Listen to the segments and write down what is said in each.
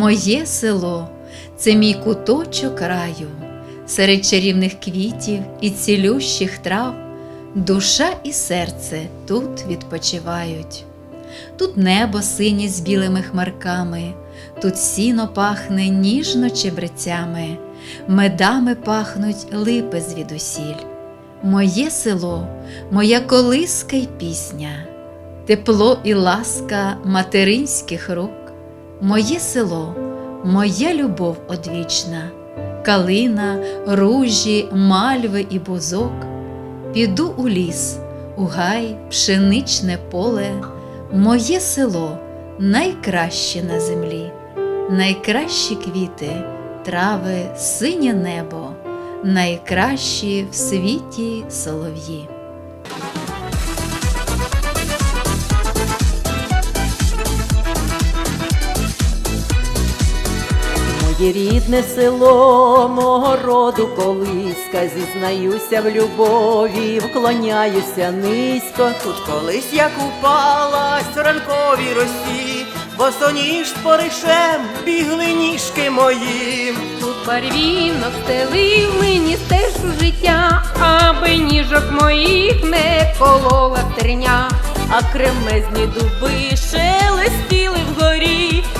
Моє село це мій куточок раю, серед чарівних квітів і цілющих трав, душа і серце тут відпочивають. Тут небо синє з білими хмарками, тут сіно пахне ніжно чебрецями, медами пахнуть липи звідусіль. Моє село, моя колиска й пісня, тепло і ласка материнських рук. Моє село, моя любов одвічна, калина, ружі, мальви і бузок. Піду у ліс, у гай, пшеничне поле, моє село найкраще на землі, найкращі квіти, трави, синє небо, найкращі в світі солов'ї. Моє рідне село, мого роду колиска, зізнаюся в любові, вклоняюся низько. Тут колись я купалась в ранковій росі, босоніж з поришем бігли ніжки мої. Тут барвінок стелив мені стежу життя, аби ніжок моїх не колола терня. А кремезні дуби шелестіли вгорі,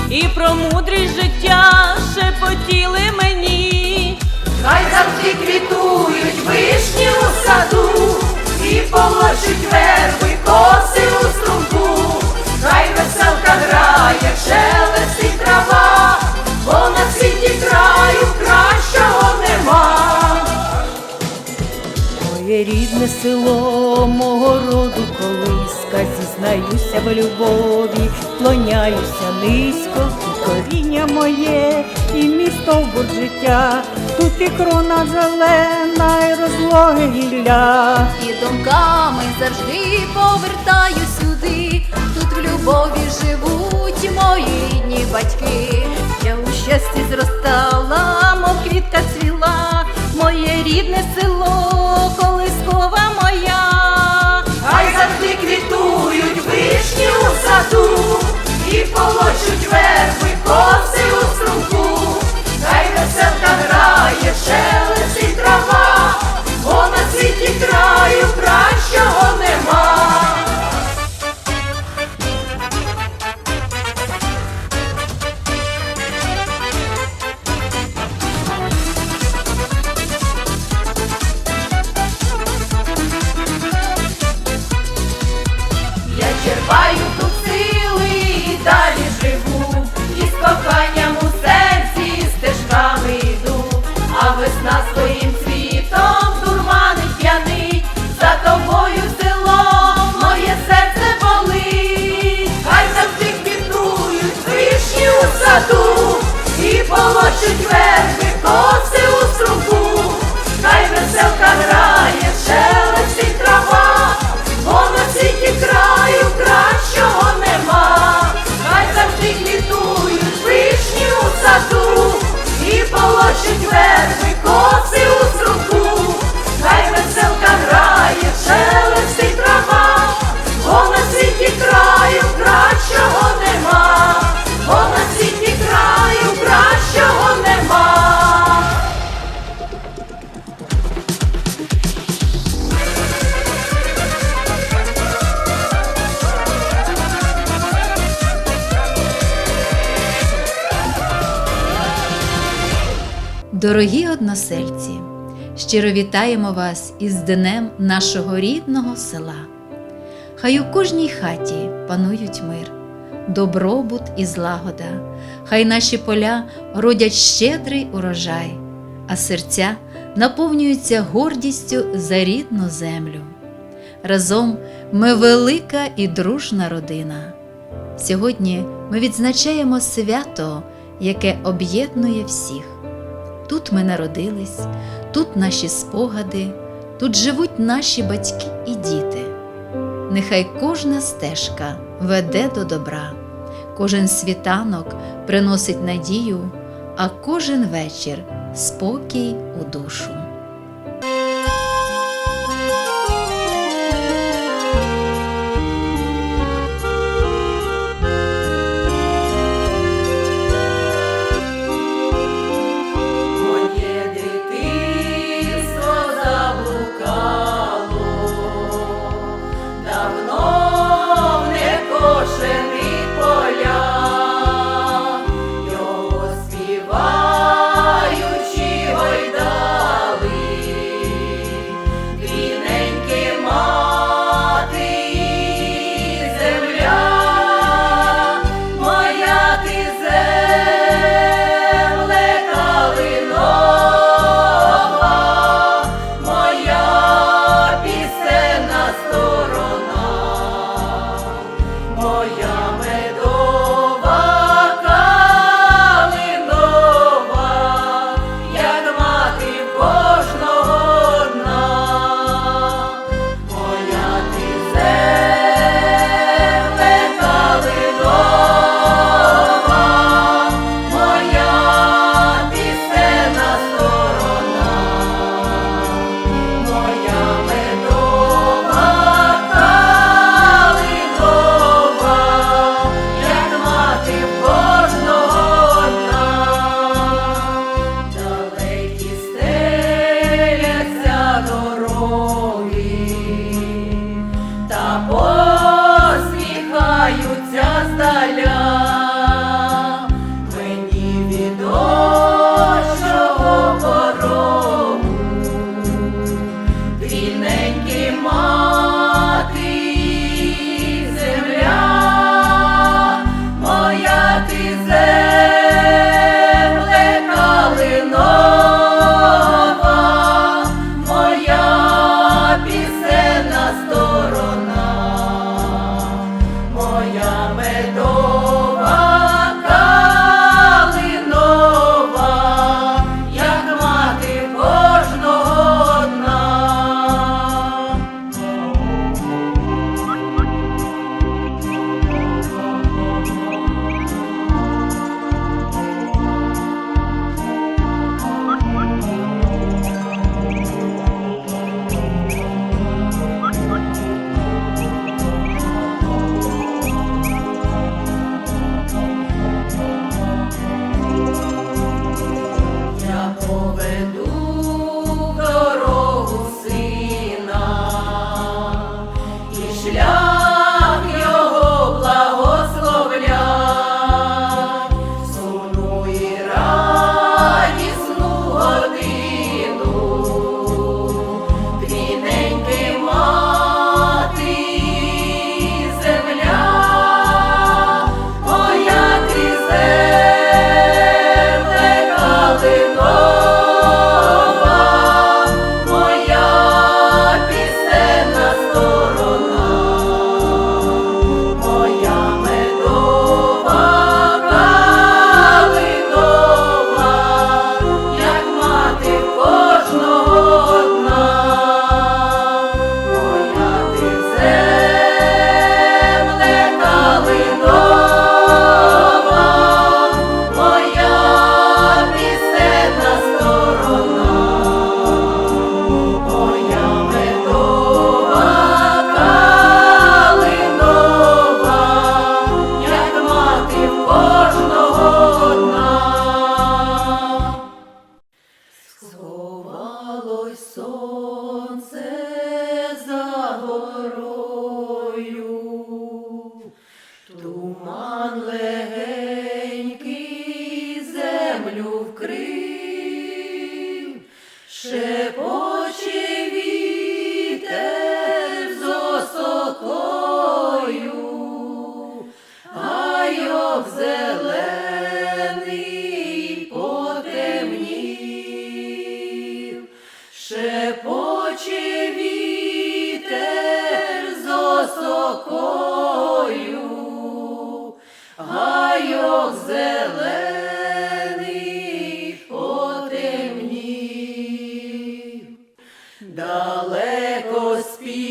і про мудрість життя шепотіли мені. Хай завжди квітують вишні у саду, і полощуть верби коси у струнку, Хай веселка грає, шелестить трава, бо на світі краю Моє рідне село, мого роду колиска, зізнаюся в любові, клоняюся низько, тут коріння моє і місто в життя, тут і крона зелена, і розлоги гілля. І думками завжди повертаю сюди. Тут в любові живуть мої рідні батьки. Я у щасті зростала, мов квітка цвіла, моє рідне село, колискова моя. Хай завжди квітують вишні у саду, і полочуть верби коси Дорогі односельці, щиро вітаємо вас із днем нашого рідного села. Хай у кожній хаті панують мир, добробут і злагода, хай наші поля родять щедрий урожай, а серця наповнюються гордістю за рідну землю. Разом ми велика і дружна родина. Сьогодні ми відзначаємо свято, яке об'єднує всіх. Тут ми народились, тут наші спогади, тут живуть наші батьки і діти. Нехай кожна стежка веде до добра, кожен світанок приносить надію, а кожен вечір спокій у душу.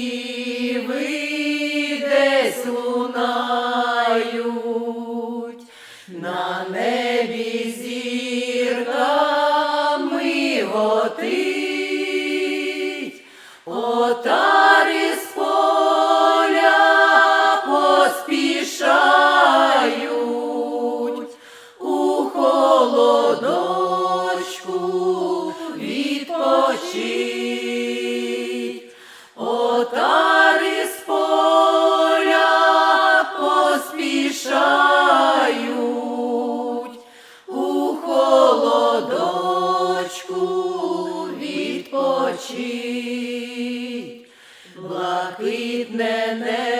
Співи Блакитне небо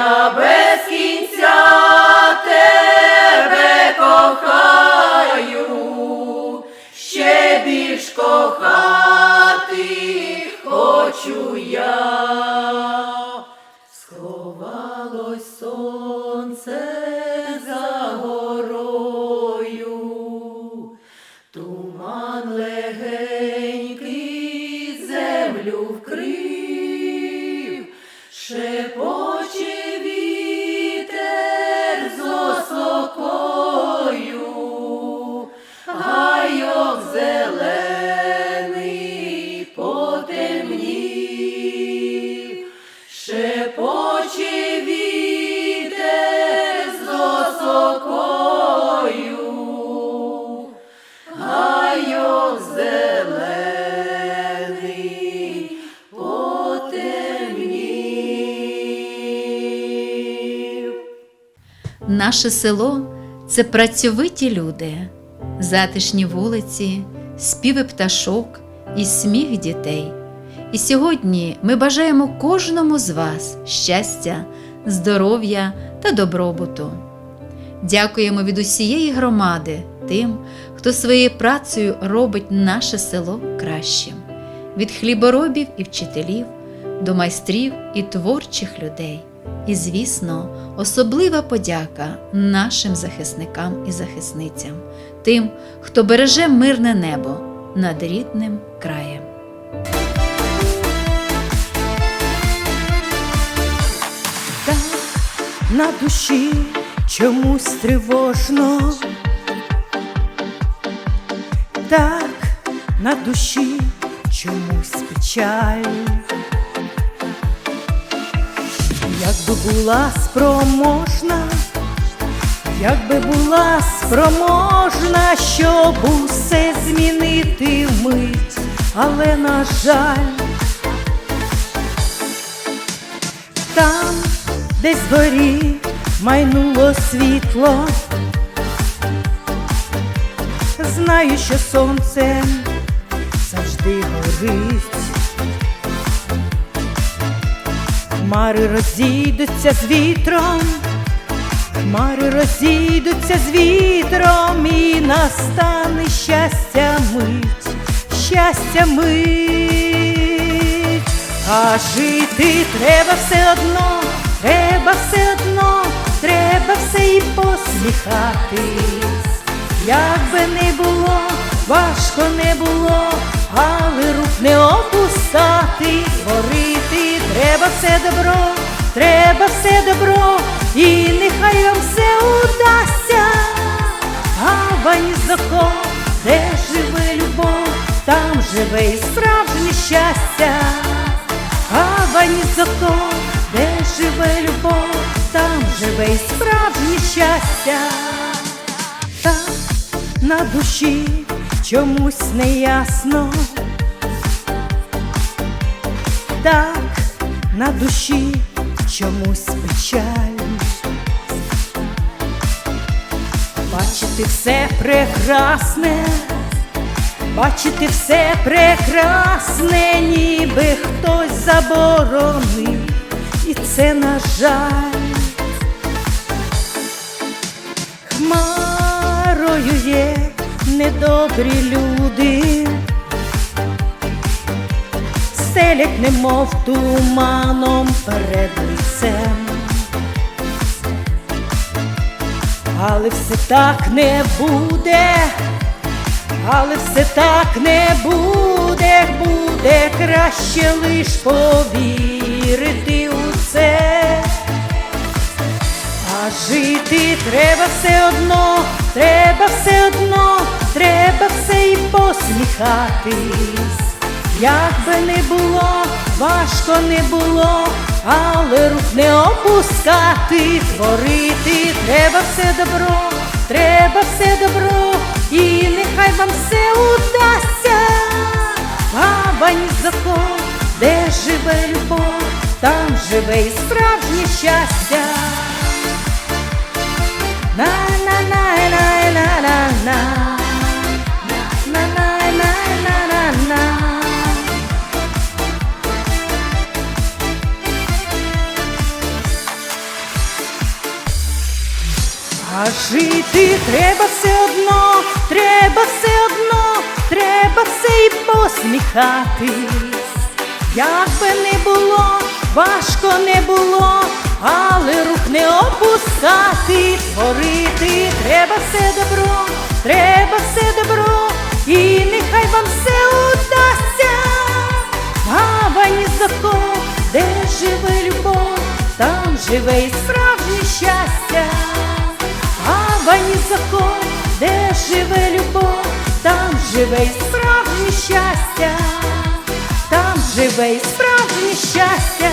я без кінця тебе кохаю, ще більш кохати хочу я. Наше село це працьовиті люди, затишні вулиці, співи пташок і сміх дітей. І сьогодні ми бажаємо кожному з вас щастя, здоров'я та добробуту. Дякуємо від усієї громади тим, хто своєю працею робить наше село кращим, від хліборобів і вчителів до майстрів і творчих людей. І, звісно, особлива подяка нашим захисникам і захисницям, тим, хто береже мирне небо над рідним краєм. Так на душі чомусь тривожно. Так на душі чомусь печаль. Якби була спроможна, якби була спроможна, щоб усе змінити вмить, але на жаль. Там, десь згорі майнуло світло. Знаю, що сонце завжди горить. Хмари розійдуться з вітром, хмари розійдуться з вітром, і настане щастя мить, щастя мить. А жити треба все одно, треба все одно, треба все і посміхатись. Як би не було, важко не було, але рук не опускати, творити треба все добро, треба все добро, і нехай вам все удасться. Гава ні за кого, де живе любов, там живе і справжнє щастя. Гава ні за кого, де живе любов, там живе і справжнє щастя. Так на душі чомусь неясно. Так на душі чомусь печаль. Бачити все прекрасне, бачити все прекрасне, ніби хтось заборонив, і це на жаль. Хмарою є недобрі люди, стелять, немов туманом перед лицем. Але все так не буде, але все так не буде, буде краще лиш повірити у це. А жити треба все одно, треба все одно, треба все і посміхатись. Як би не було, важко не було, але рук не опускати, творити треба все добро, треба все добро, і нехай вам все удасться. Баба ні за кого, де живе любов, там живе і справжнє щастя. А жити треба все одно, треба все одно, треба все і посміхатись. Як би не було, важко не було, але рук не опускати, творити треба все добро, треба все добро, і нехай вам все удасться. Баба ні за кого, де живе любов, там живе і справжнє щастя. Баба ні за кого, де живе любов, там живе і справжнє щастя, там живе і справжнє щастя.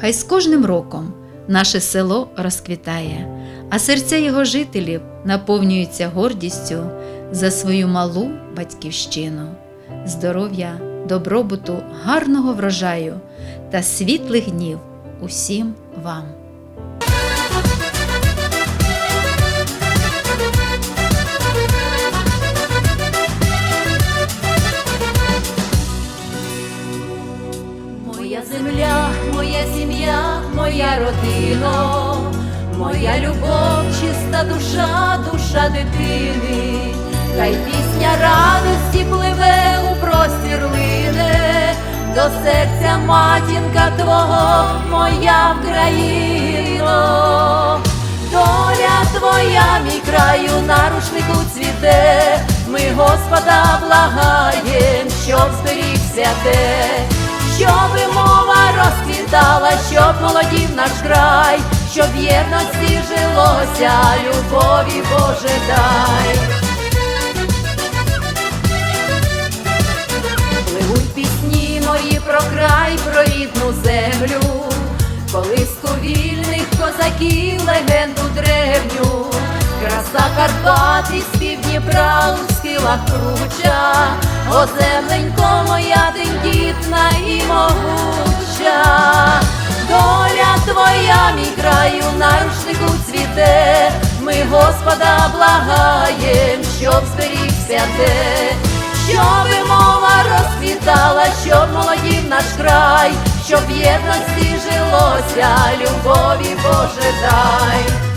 Хай з кожним роком наше село розквітає, а серця його жителів наповнюються гордістю за свою малу батьківщину, здоров'я, добробуту, гарного врожаю та світлих днів усім вам. моя родина, моя любов, чиста душа, душа дитини, хай пісня радості пливе у простір лине, до серця матінка твого, моя Україно, доля твоя, мій краю, на рушнику цвіте, ми Господа благаєм, щоб зберігся те щоби мова розквітала, щоб молодів наш край, щоб єдності жилося, любові Боже дай. Пливуть пісні мої про край, про рідну землю, колиску вільних козаків, легенду древню, краса Карпат і спів Дніпра у схилах круча, оземленько моя тендітна і могуча, доля твоя, мій краю, на рушнику цвіте, ми Господа благаєм, щоб зберігся те. Щоби мова розквітала, щоб молодів наш край, щоб єдності жилося, любові Боже дай.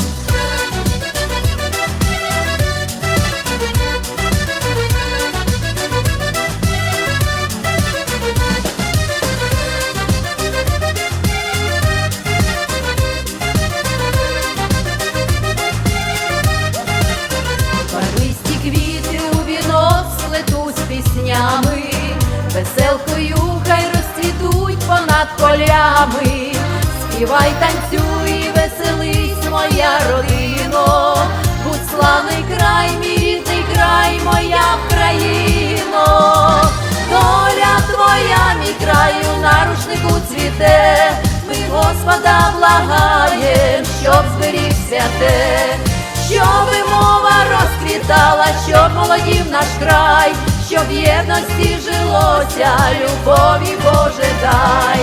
Співай, танцюй, веселись, моя родино, будь славний край, мій рідний край, моя Вкраїно. Доля твоя, мій краю, на рушнику цвіте, ми Господа благаєм, щоб зберігся те. Щоби мова розквітала, щоб молодів наш край, щоб в єдності жилося, любові Боже дай,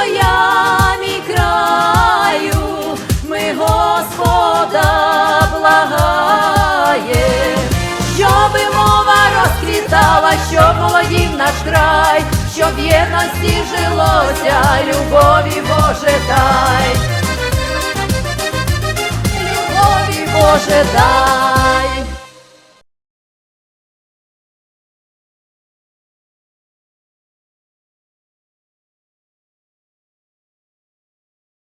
твоя, мій краю, ми Господа благає, щоби мова розквітала, щоб молодів наш край, щоб єдності жилося, любові Боже дай любові Боже дай.